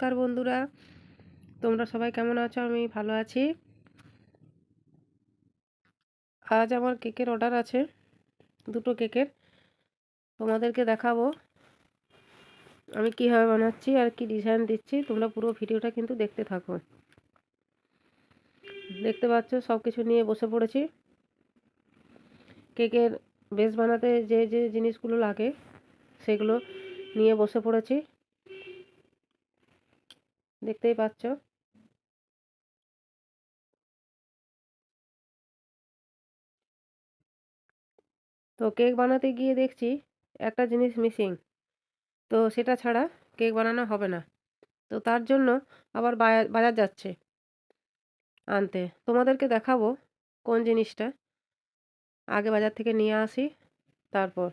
নমস্কার বন্ধুরা। তোমরা সবাই কেমন আছো? আমি ভালো আছি। আজ আমার কেকের অর্ডার আছে, দুটো কেকের। তোমাদেরকে দেখাবো আমি কীভাবে বানাচ্ছি আর কি ডিজাইন দিচ্ছি। তোমরা পুরো ভিডিওটা কিন্তু দেখতে থাকো। দেখতে পাচ্ছ সব কিছু নিয়ে বসে পড়েছি। কেকের বেস বানাতে যে যে জিনিসগুলো লাগে, সেগুলো নিয়ে বসে পড়েছি। দেখতেই পাচ্ছ। তো কেক বানাতে গিয়ে দেখছি একটা জিনিস মিসিং। তো সেটা ছাড়া কেক বানানো হবে না। তো তার জন্য আবার বাজার যাচ্ছে আনতে। তোমাদেরকে দেখাবো কোন জিনিসটা। আগে বাজার থেকে নিয়ে আসি, তারপর।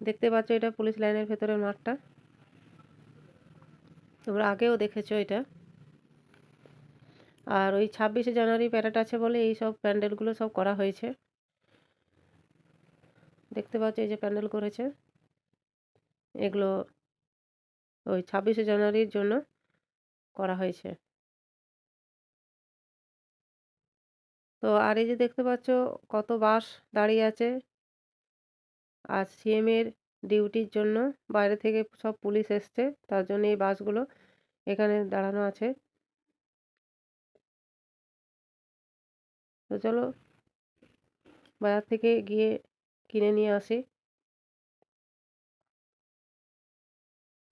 দেখতে পাচ্ছ এটা পুলিশ লাইনের ভেতরের মাঠটা। তোমরা আগেও দেখেছ এটা। আর ওই ছাব্বিশে জানুয়ারি প্যারেড আছে বলে এই সব প্যান্ডেলগুলো সব করা হয়েছে। দেখতে পাচ্ছ এই যে প্যান্ডেল করেছে। এগুলো ওই ছাব্বিশে জানুয়ারির জন্য করা হয়েছে। তো আর এই যে দেখতে পাচ্ছ কত বাস দাঁড়িয়ে আছে। আর সিএমের ডিউটির জন্য বাইরে থেকে সব পুলিশ এসছে। তার জন্য এই বাসগুলো এখানে দাঁড়ানো আছে। তো চলো, বাজার থেকে গিয়ে কিনে নিয়ে আসি।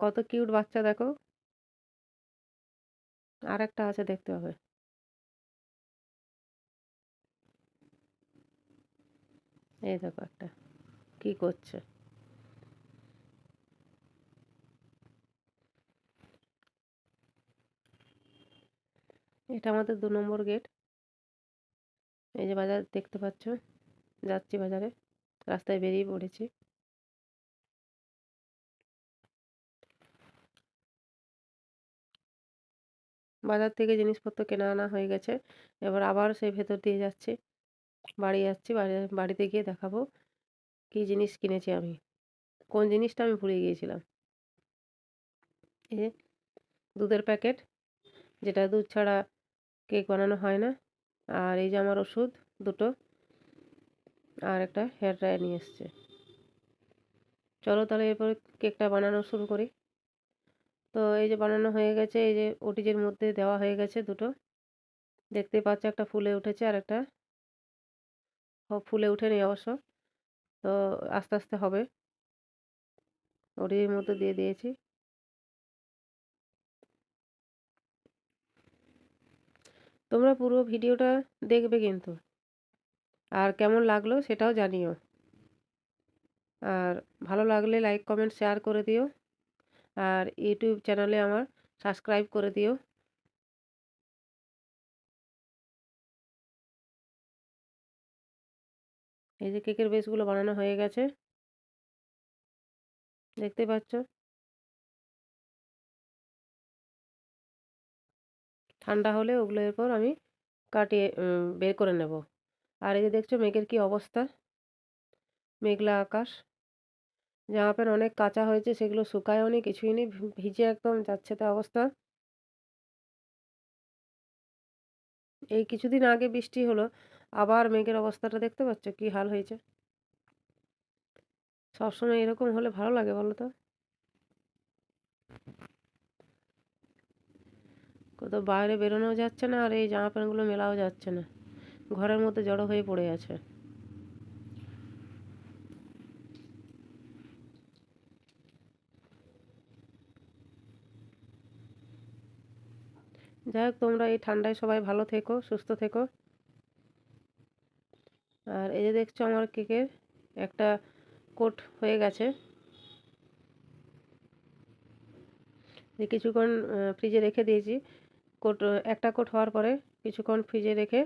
কত কিউট বাচ্চা দেখো। আর একটা আছে দেখতে হবে। এই দেখো একটা, কি করছে। এটা আমাদের দু নম্বর গেট। এই যে বাজার দেখতে পাচ্ছ, যাচ্ছি বাজারে, রাস্তায় বেরিয়ে পড়েছি। বাজার থেকে জিনিসপত্র কেনা আনা হয়ে গেছে, এবার আবার সেই ভেতর দিয়ে যাচ্ছি। বাড়ি যাচ্ছি বাড়িতে গিয়ে দেখাবো কী জিনিস কিনেছি আমি, কোন জিনিসটা আমি ভুলে গিয়েছিলাম। এই দুধের প্যাকেট, যেটা দুধ ছাড়া কেক বানানো হয় না। আর এই যে আমার ওষুধ দুটো। আর একটা হেয়ার ড্রায়ার নিয়ে এসছে। চলো তাহলে এরপর কেকটা বানানো শুরু করি। তো এই যে বানানো হয়ে গেছে, এই যে ওটিজের মধ্যে দেওয়া হয়ে গেছে দুটো। দেখতে পাচ্ছ একটা ফুলে উঠেছে আর একটা ফুলে উঠেনি অবশ্য। তো আস্তে আস্তে হবে। ওটিজের মধ্যে দিয়ে দিয়েছি। তোমরা পুরো ভিডিওটা দেখবে কিন্তু। আর কেমন লাগল সেটাও জানিও। আর ভালো লাগলে লাইক, কমেন্ট, শেয়ার করে দিও। আর ইউটিউব চ্যানেলে আমার সাবস্ক্রাইব করে দিও। এই যে কেকের বেসগুলো বানানো হয়ে গেছে। দেখতে পাচ্ছ? ঠান্ডা হলে ওগুলো এরপর আমি কাটিয়ে বের করে নেব। আর এই যে দেখছ মেঘের কি অবস্থা? মেঘলা আকাশ। জামা প্যান্ট অনেক কাঁচা হয়েছে, সেগুলো শুকায়ও নি কিছুই নেই ভিজে একদম যাচ্ছে তা অবস্থা। এই কিছুদিন আগে বৃষ্টি হলো, আবার মেঘের অবস্থাটা দেখতে পাচ্ছ? কি হাল হয়েছে? সবসময় এরকম হলে ভালো লাগে বলো তো? কোথাও বাইরে বেরোনোও যাচ্ছে না আর এই জামা প্যান্টগুলো মেলাও যাচ্ছে না। ঘরের মধ্যে জড়ো হয়ে পড়ে আছে। যাই হোক, তোমরা এই ঠান্ডায় সবাই ভালো থেকো, সুস্থ থেকো। আর এই যে দেখছ আমার কেকের, একটা কোট হয়ে গেছে। কিছুক্ষণ ফ্রিজে রেখে দিয়েছি। কোট, একটা কোট হওয়ার পরে কিছুক্ষণ ফ্রিজে রেখে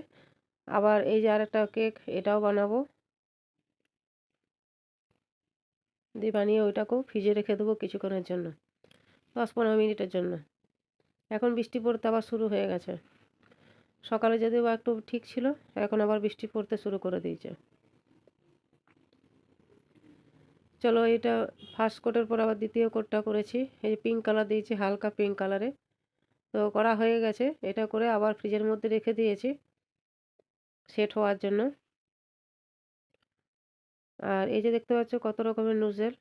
আবার এই যে আর একটা কেক, এটাও বানাবো। দিয়ে বানিয়ে ওইটাকেও ফ্রিজে রেখে দেবো কিছুক্ষণের জন্য দশ পনেরো মিনিটের জন্য। এখন বৃষ্টি পড়তে আবার শুরু হয়ে গেছে। সকালে যদিও একটু ঠিক ছিল, এখন আবার বৃষ্টি পড়তে শুরু করে দিয়েছে। চলো এটা ফার্স্ট কোটের পর আবার দ্বিতীয় কোটটা করেছি। এই যে পিঙ্ক কালার দিয়েছি, হালকা পিঙ্ক কালারে তো করা হয়ে গেছে। এটা করে আবার ফ্রিজের মধ্যে রেখে দিয়েছি সেট হওয়ার জন্য। আর এই যে দেখতে পাচ্ছ কত রকমের নুজেল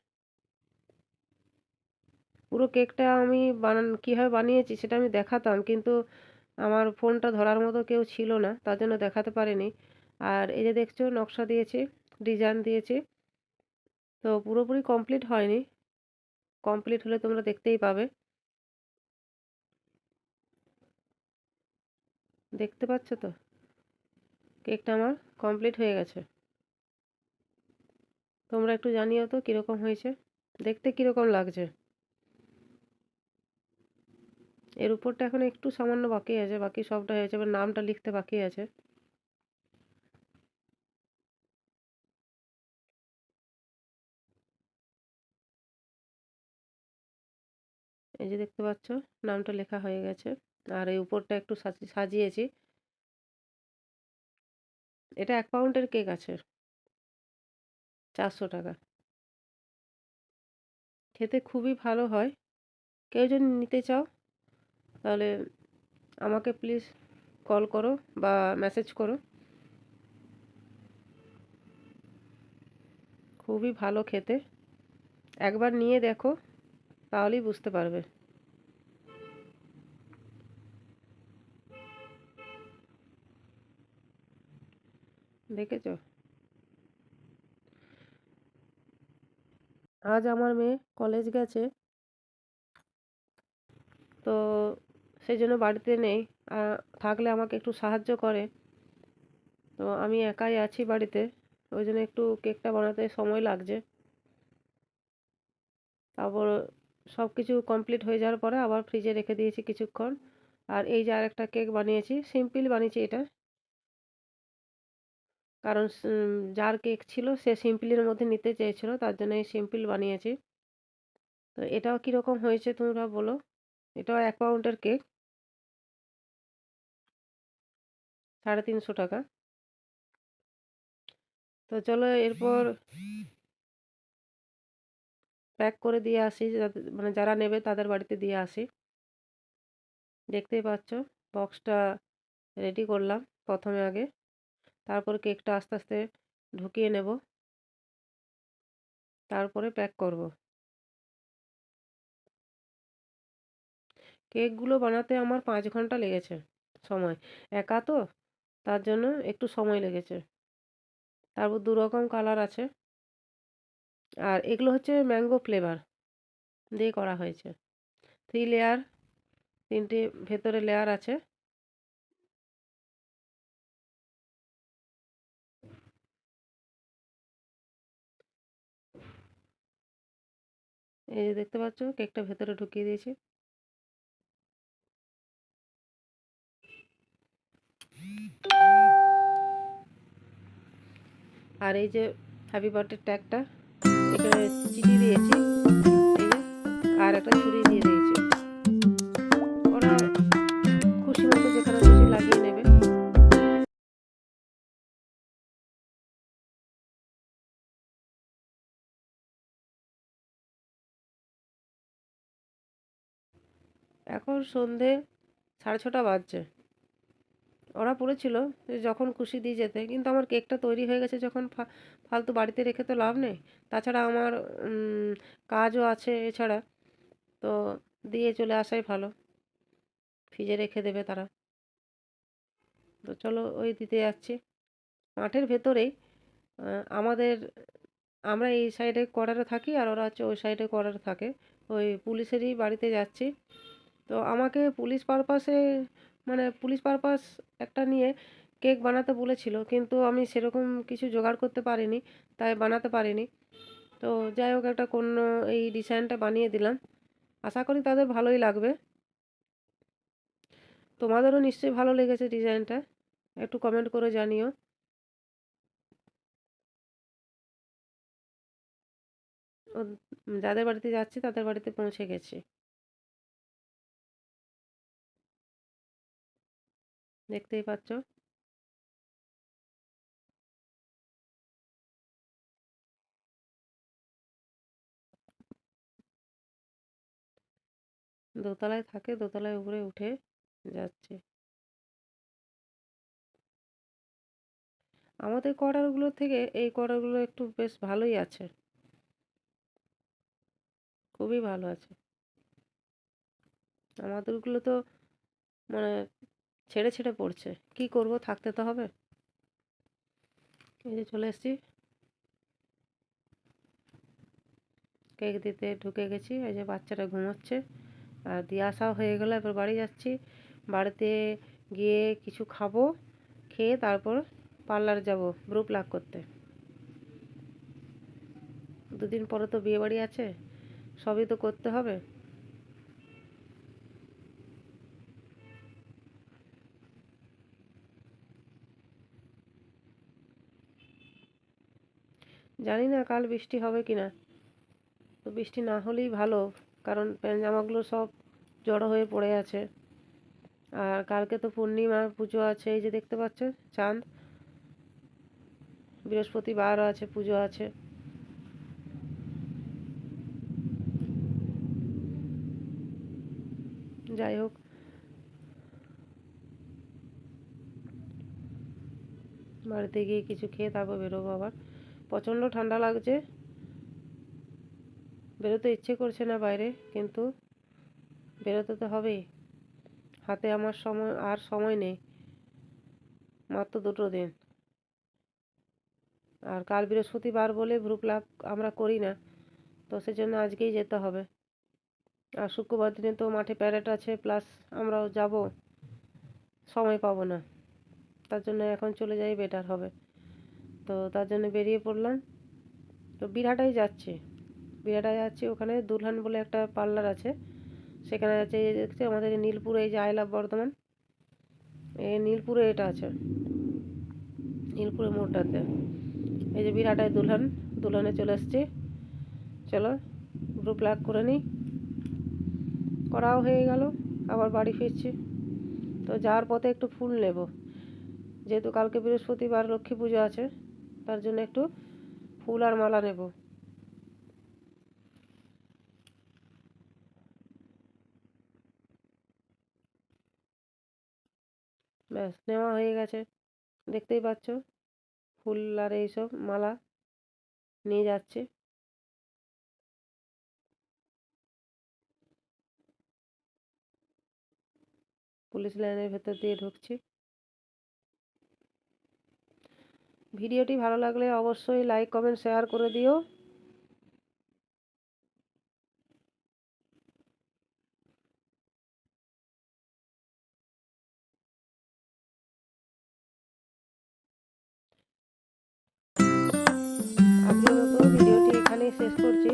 পুরো কেকটা আমি বানান, কীভাবে বানিয়েছি সেটা আমি দেখাতাম কিন্তু আমার ফোনটা ধরার মতো কেউ ছিল না, তার জন্য দেখাতে পারিনি। আর এই যে দেখছ নকশা দিয়েছি, ডিজাইন দিয়েছি। তো পুরোপুরি কমপ্লিট হয়নি। কমপ্লিট হলে তোমরা দেখতেই পাবে। দেখতে পাচ্ছ তো? কেকটা আমার কমপ্লিট হয়ে গেছে। তোমরা একটু জানিও তো কীরকম হয়েছে। দেখতে কীরকম লাগছে। এর উপরটা এখন একটু সামান্য বাকি আছে, বাকি সবটা হয়েছে, এবার নামটা লিখতে বাকি আছে। এই যে দেখতে পাচ্ছ, নামটা লেখা হয়ে গেছে। আর এই উপরটা একটু সাজিয়েছি। এটা এক পাউন্ডের কেক আছে। চারশো টাকা। খেতে খুবই ভালো হয়। কেউ যদি নিতে চাও, তাহলে আমাকে প্লিজ কল করো বা মেসেজ করো। খুবই ভালো খেতে। একবার নিয়ে দেখো, তাহলেই বুঝতে পারবে। দেখেছ? আজ আমার মেয়ে কলেজ গেছে। তো সেই জন্য বাড়িতে নেই। থাকলে আমাকে একটু সাহায্য করে। তো আমি একাই আছি বাড়িতে। ওই জন্য একটু কেকটা বানাতে সময় লাগছে। তারপর সব কিছু কমপ্লিট হয়ে যাওয়ার পরে আবার ফ্রিজে রেখে দিয়েছি কিছুক্ষণ। আর এই যে আরেকটা কেক বানিয়েছি সিম্পল বানিয়েছি এটা। কারণ যার কেক ছিল সে সিম্পলের মধ্যে নিতে চেয়েছিল, তার জন্য এই সিম্পল বানিয়েছি। তো এটাও কীরকম হয়েছে তোমরা বলো? এটাও এক পাউন্ডের কেক। সাড়ে তিনশো টাকা। তো চলো এরপর প্যাক করে দিয়ে আসি মানে যারা নেবে তাদের বাড়িতে দিয়ে আসি। দেখতেই পাচ্ছ বক্সটা রেডি করলাম প্রথমে আগে। তারপর কেকটা আস্তে আস্তে ঢুকিয়ে নেব। তারপরে প্যাক করব। কেকগুলো বানাতে আমার পাঁচ ঘণ্টা লেগেছে সময়। একা তো, তার জন্য একটু সময় লেগেছে। তারপর দু রকম কালার আছে। আর এগুলো হচ্ছে ম্যাঙ্গো ফ্লেভার দিয়ে করা হয়েছে। থ্রি লেয়ার, তিনটে ভেতরে লেয়ার আছে। এই যে দেখতে পাচ্ছ, কেকটা ভেতরে ঢুকিয়ে দিয়েছি। আর এই যে হ্যাপি বার্থডে ট্যাগটা এটা চিঠি দিয়েছি আর একটা ছুরি দিয়ে দিয়েছি এখন সন্ধে সাড়ে ছটা বাজছে। ওরা যে যখন খুশি দিয়ে যেতে, কিন্তু আমার কেকটা তৈরি হয়ে গেছে যখন ফালতু বাড়িতে রেখে তো লাভ নেই। তাছাড়া আমার কাজও আছে এছাড়া। তো দিয়ে চলে আসাই ভালো। ফ্রিজে রেখে দেবে তারা। তো চলো ওই দিতে যাচ্ছি। মাঠের ভেতরেই আমাদের, আমরা এই সাইডে কোয়ার্টারে থাকি আর ওরা হচ্ছে ওই সাইডে কোয়ার্টারে থাকে। ওই পুলিশেরই বাড়িতে যাচ্ছি। তো আমাকে পুলিশ পারপাসে মানে পুলিশ পারপাস একটা নিয়ে কেক বানাতে বলেছিল, কিন্তু আমি সেরকম কিছু জোগাড় করতে পারিনি, তাই বানাতে পারিনি। তো যাই হোক, একটা কোন এই ডিজাইনটা বানিয়ে দিলাম। আশা করি তাদের ভালোই লাগবে। তোমাদেরও নিশ্চয়ই ভালো লেগেছে ডিজাইনটা। একটু কমেন্ট করে জানিও। যাদের বাড়িতে যাচ্ছি, তাদের বাড়িতে পৌঁছে গেছি। দেখতেই পাচ্ছ। দোতলায় থাকে, দোতলায় উপরে উঠে যাচ্ছে। আমাদের কোয়ার্টারগুলোর থেকে এই কোয়ার্টারগুলো একটু বেশ ভালোই আছে। খুবই ভালো আছে। আমাদেরগুলো তো মানে ছেড়ে ছেড়ে পড়ছে। কি করব? থাকতে তো হবে। এই যে চলে এসেছি। কেক দিতে ঢুকে গেছি। এই যে বাচ্চাটা ঘুমোচ্ছে। আর দিয়ে আসাও হয়ে গেলো। এবার বাড়ি যাচ্ছি। বাড়িতে গিয়ে কিছু খাব, খেয়ে তারপর পার্লার যাব ব্রু প্লাক করতে। দুদিন পরে তো বিয়ে বাড়ি আছে। সবই তো করতে হবে। জানি না কাল বৃষ্টি হবে কি না। তো বৃষ্টি না হলেই ভালো, কারণ প্যান্ট জামাগুলো সব জড়ো হয়ে পড়ে আছে। আর কালকে তো পূর্ণিমা পুজো আছে, এই যে দেখতে পাচ্ছ, চাঁদ। বৃহস্পতিবারও আছে, পুজো আছে। যাই হোক। বাড়িতে গিয়ে কিছু খেয়ে তারপর বেরোবো আবার। প্রচণ্ড ঠান্ডা লাগছে। বেরোতে ইচ্ছে করছে না বাইরে, কিন্তু বেরোতে তো হবেই। হাতে আমার সময়, আর সময় নেই। মাত্র দুটো দিন। আর কাল বৃহস্পতিবার বলে গ্রুপ লাভ আমরা করি না, তো সেজন্য আজকেই যেতে হবে। আর শুক্রবার দিনে তো মাঠে প্যারেড আছে, প্লাস আমরাও যাব। সময় পাবো না। তার জন্য এখন চলে যাই, বেটার হবে। তো তার জন্য বেরিয়ে পড়লাম। তো বিরাটাই যাচ্ছে। বিরাটায় যাচ্ছি ওখানে দুলহান বলে একটা পার্লার আছে। সেখানে যাচ্ছে এই দেখছে আমাদের নীলপুরে, এই যে আই লাভ বর্ধমান। এই নীলপুরে এটা আছে। নীলপুরে মোড়টাতে। এই যে বিরাটায় দুলহান। দুলহানে চলে এসছি চলো গ্রুপ লাগ করে নিই। করাও হয়ে গেল, আবার বাড়ি ফিরছি। তো যাওয়ার পথে একটু ফুল নেব। যেহেতু কালকে বৃহস্পতিবার লক্ষ্মী পুজো আছে তার জন্য একটু ফুল আর মালা নেব। ব্যাস, নেওয়া হয়ে গেছে। দেখতেই পাচ্ছ, ফুল আর এইসব মালা নিয়ে যাচ্ছে। পুলিশ লাইনের ভেতর দিয়ে ঢুকছি। ভিডিওটি ভালো লাগলে অবশ্যই লাইক, কমেন্ট, শেয়ার করে দিও। আজকের মতো ভিডিওটি এখানেই শেষ করছি।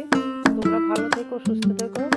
তোমরা ভালো থেকো, সুস্থ থেকো।